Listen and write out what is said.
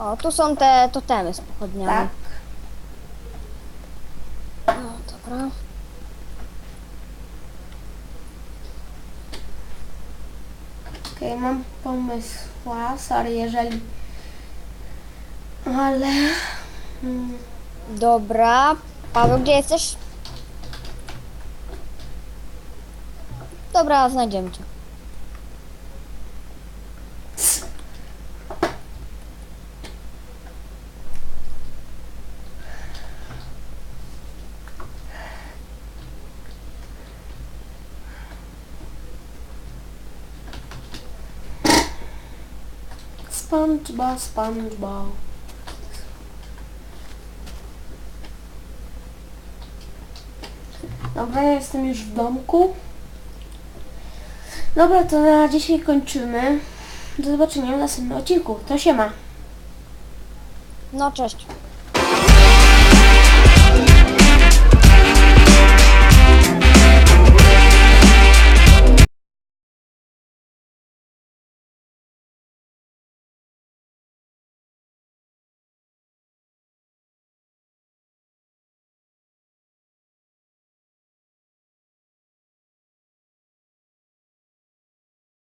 O, tu są te totemy z Tak. pochodniami. No, dobra. Okej, mam pomysła, sorry, jeżeli... Ale... Mm, Dobra. Paweł, gdzie jesteś? Dobra, znajdziemy cię. SpongeBob, SpongeBob. Dobra, ja jestem już w domku. Dobra, to na dzisiaj kończymy. Do zobaczenia w następnym odcinku. To się ma. No, cześć.